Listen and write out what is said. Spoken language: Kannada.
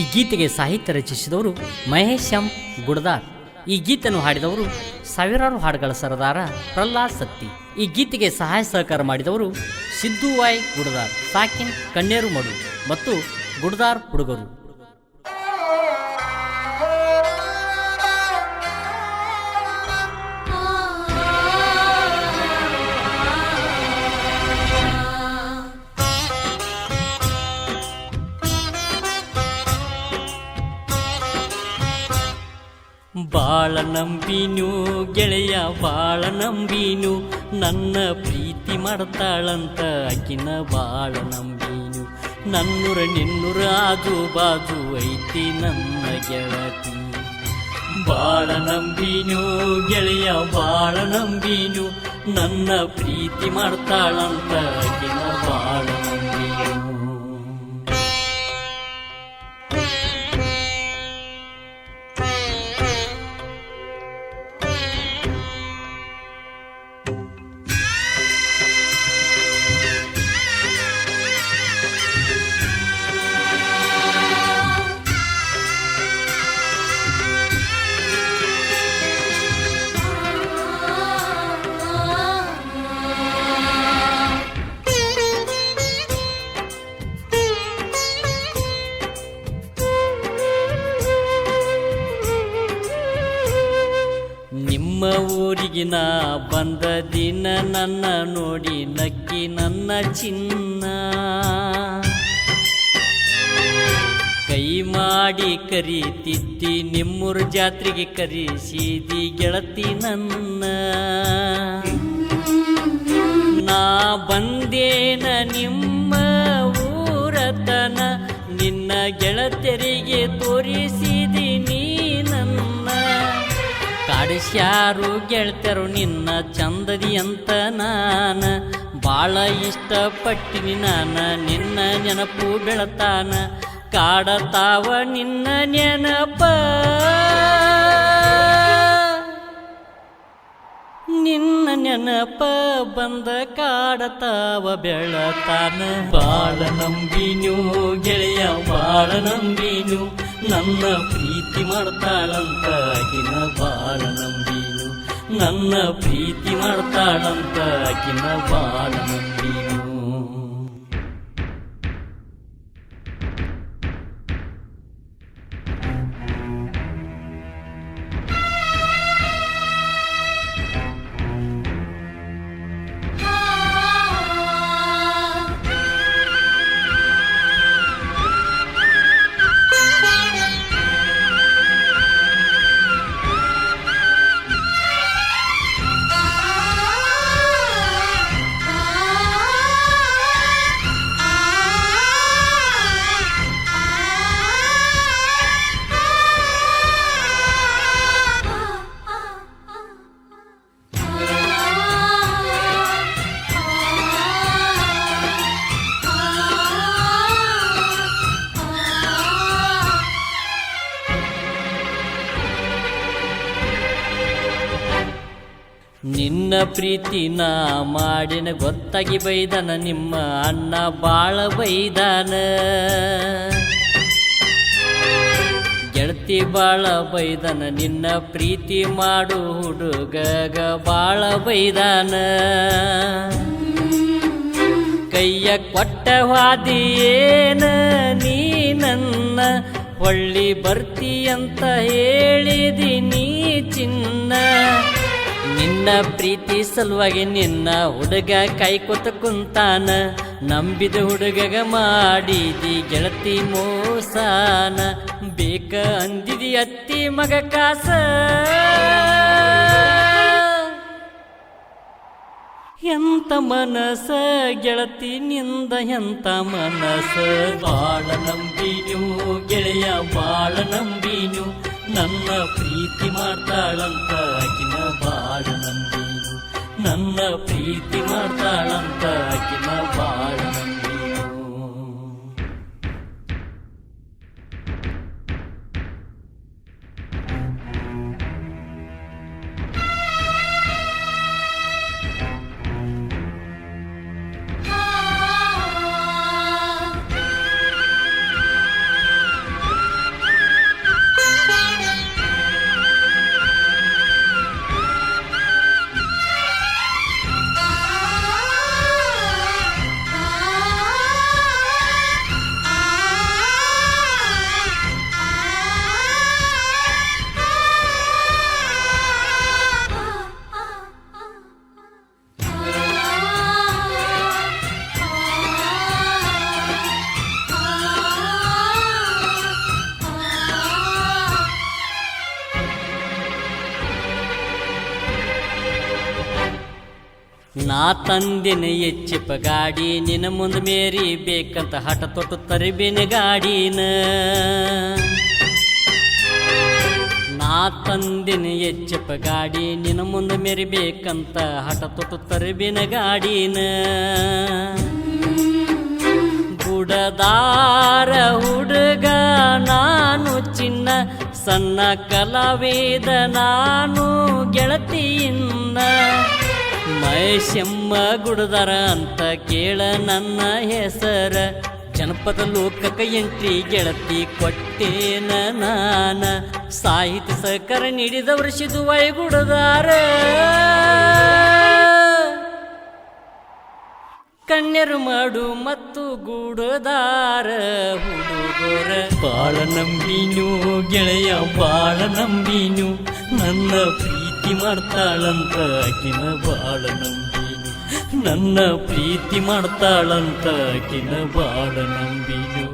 ಈ ಗೀತೆಗೆ ಸಾಹಿತ್ಯ ರಚಿಸಿದವರು ಮಹೇಶ್ ಎಂ ಗುಡದಾರ್. ಈ ಗೀತೆಯನ್ನು ಹಾಡಿದವರು ಸಾವಿರಾರು ಹಾಡುಗಳ ಸರದಾರ ಪ್ರಹ್ಲಾದ್ ಸತ್ತಿ. ಈ ಗೀತೆಗೆ ಸಹಾಯ ಸಹಕಾರ ಮಾಡಿದವರು ಸಿದ್ದು ವಾಯ್ ಗುಡದಾರ್, ಸಾಕಿನ್ ಕಣ್ಣೇರು ಮಡು ಮತ್ತು ಗುಡದಾರ್ ಹುಡುಗರು. ಬಾಳ ನಂಬಿನು, ಗೆಳೆಯ ಬಾಳ ನಂಬಿನು, ನನ್ನ ಪ್ರೀತಿ ಮಾಡ್ತಾಳಂತ ಆಕಿನ ಬಾಳ ನಂಬಿನು. ನನ್ನೂರ ನಿನ್ನೂರ ಆಜು ಬಾಜು ಐತಿ ನನ್ನ ಗೆಳತಿ. ಬಾಳ ನಂಬಿನು, ಗೆಳೆಯ ಬಾಳ ನಂಬಿನು, ನನ್ನ ಪ್ರೀತಿ ಮಾಡ್ತಾಳಂತ ಆಕಿನ ಬಾಳ ನಿಮ್ಮ ಊರಿಗೆ ಬಂದ ದಿನ ನನ್ನ ನೋಡಿ ನಕ್ಕಿ ನನ್ನ ಚಿನ್ನ. ಕೈ ಮಾಡಿ ಕರೀತಿದ್ದಿ ನಿಮ್ಮೂರ ಜಾತ್ರೆಗೆ ಕರೆಸಿದಿ ಗೆಳತಿ ನನ್ನ. ನಾ ಬಂದೇನ ನಿಮ್ಮ ಊರತನ ನಿನ್ನ ಗೆಳತಿಯರಿಗೆ ತೋರಿಸಿದಿ ಕಾಡಿಸ್ಯಾರು ಗೆಳ್ತರು ನಿನ್ನ ಚಂದದಿ ಅಂತ ನಾನ. ಬಾಳ ಇಷ್ಟಪಟ್ಟಿನಿ ನಾನ, ನಿನ್ನ ನೆನಪು ಬೆಳತಾನ. ಕಾಡತಾವ ನಿನ್ನ ನೆನಪ. ನಿನ್ನ ನೆನಪ ಬಂದ ಕಾಡತಾವ ಬೆಳತಾನ. ಬಾಳ ನಂಬಿನು ಗೆಳೆಯ, ಬಾಳ ನಂಬಿನು ನನ್ನ ಪ್ರೀತಿ ಮಾಡ್ತಾಳಂತ ಆಕಿನ ಬಾಳ ನಂಬಿನು. ನನ್ನ ಪ್ರೀತಿ ಮಾಡ್ತಾಳಂತ ಆಕಿನ ಬಾಳ ನಂಬಿನು. ನಿನ್ನ ಪ್ರೀತಿ ನಾ ಮಾಡಿನ ಗೊತ್ತಾಗಿ ಬೈದನ ನಿಮ್ಮ ಅಣ್ಣ ಬಾಳ ಬೈದಾನ. ಗೆಳತಿ ಬಾಳ ಬೈದನ, ನಿನ್ನ ಪ್ರೀತಿ ಮಾಡು ಹುಡುಗಗ ಬಾಳ ಬೈದಾನ. ಕೈಯ ಕೊಟ್ಟ ವಾದಿಯೇನ ನೀ ನನ್ನ ಹೊಳ್ಳಿ ಬರ್ತಿ ಅಂತ ಹೇಳಿದಿ ನೀ ಚಿನ್ನ. ನಿನ್ನ ಪ್ರೀತಿ ಸಲುವಾಗಿ ನಿನ್ನ ಹುಡುಗ ಕೈ ಕೊತ ಕುಂತಾನ, ನಂಬಿದ ಹುಡುಗಗ ಮಾಡಿದಿ ಗೆಳತಿ ಮೋಸಾನ, ಬೇಕ ಅಂದಿದಿ ಅತ್ತಿ ಮಗ ಕಾಸ. ಎಂತ ಮನಸ ಗೆಳತಿ ನಿಂದ, ಎಂತ ಮನಸ? ಬಾಳ ನಂಬಿನು ಗೆಳೆಯ, ಬಾಳ ನಂಬಿನು ನನ್ನ ಪ್ರೀತಿ ಮಾಡ್ತಾಳಂತ ಆಕಿನ ಬಾಳ ನಂಬಿನು ನನ್ನ ಪ್ರೀತಿ ಮಾಡ್ತಾಳಂತ ಆಕಿನ ಬಾಳ ನಾ ತಂದಿನ ಎಚ್ಚಿಪ ಗಾಡಿ ನಿನ್ನ ಮುಂದೆ ಮೇರಿ ಬೇಕಂತ ಹಠ ತೊಟ್ಟು ತರಿಬಿನ ಗಾಡಿನ. ನಾ ತಂದಿನ ಎಚ್ಚಪ್ಪ ಗಾಡಿ ನಿನ್ನ ಮುಂದೆ ಮೇರಿಬೇಕಂತ ಹಠ ತೊಟ್ಟು ತರಿಬಿನ ಗಾಡಿನ. ಗುಡದಾರ ಹುಡುಗ ನಾನು, ಚಿನ್ನ ಸಣ್ಣ ಕಲಾವಿದ ನಾನು, ಗೆಳತಿಯಿಂದ. ಮಹೇಶಮ್ಮ ಗುಡದರ ಅಂತ ಕೇಳ ನನ್ನ ಹೆಸರ. ಜನಪದ ಲೋಕಕ ಎಂಟ್ರಿ ಗೆಳತಿ ಕೊಟ್ಟೇನ ನಾನ. ಸಾಹಿತ್ಯ ಸಹಕಾರ ನೀಡಿದವರು ಸಿದುವೈ ಗುಡದಾರ. ಕಣ್ಯರು ಮಾಡು ಮತ್ತು ಗುಡದಾರ ಹುಡುಗರ. ಬಾಳ ನಂಬಿನು ಗೆಳೆಯ, ಬಾಳ ನಂಬಿನು ನನ್ನ ಪ್ರೀತಿ ಮಾಡ್ತಾಳಂತ ಆಕಿನ ಬಾಳ ನಂಬಿನಿ. ನನ್ನ ಪ್ರೀತಿ ಮಾಡ್ತಾಳಂತ ಆಕಿನ ಬಾಳ ನಂಬಿನು.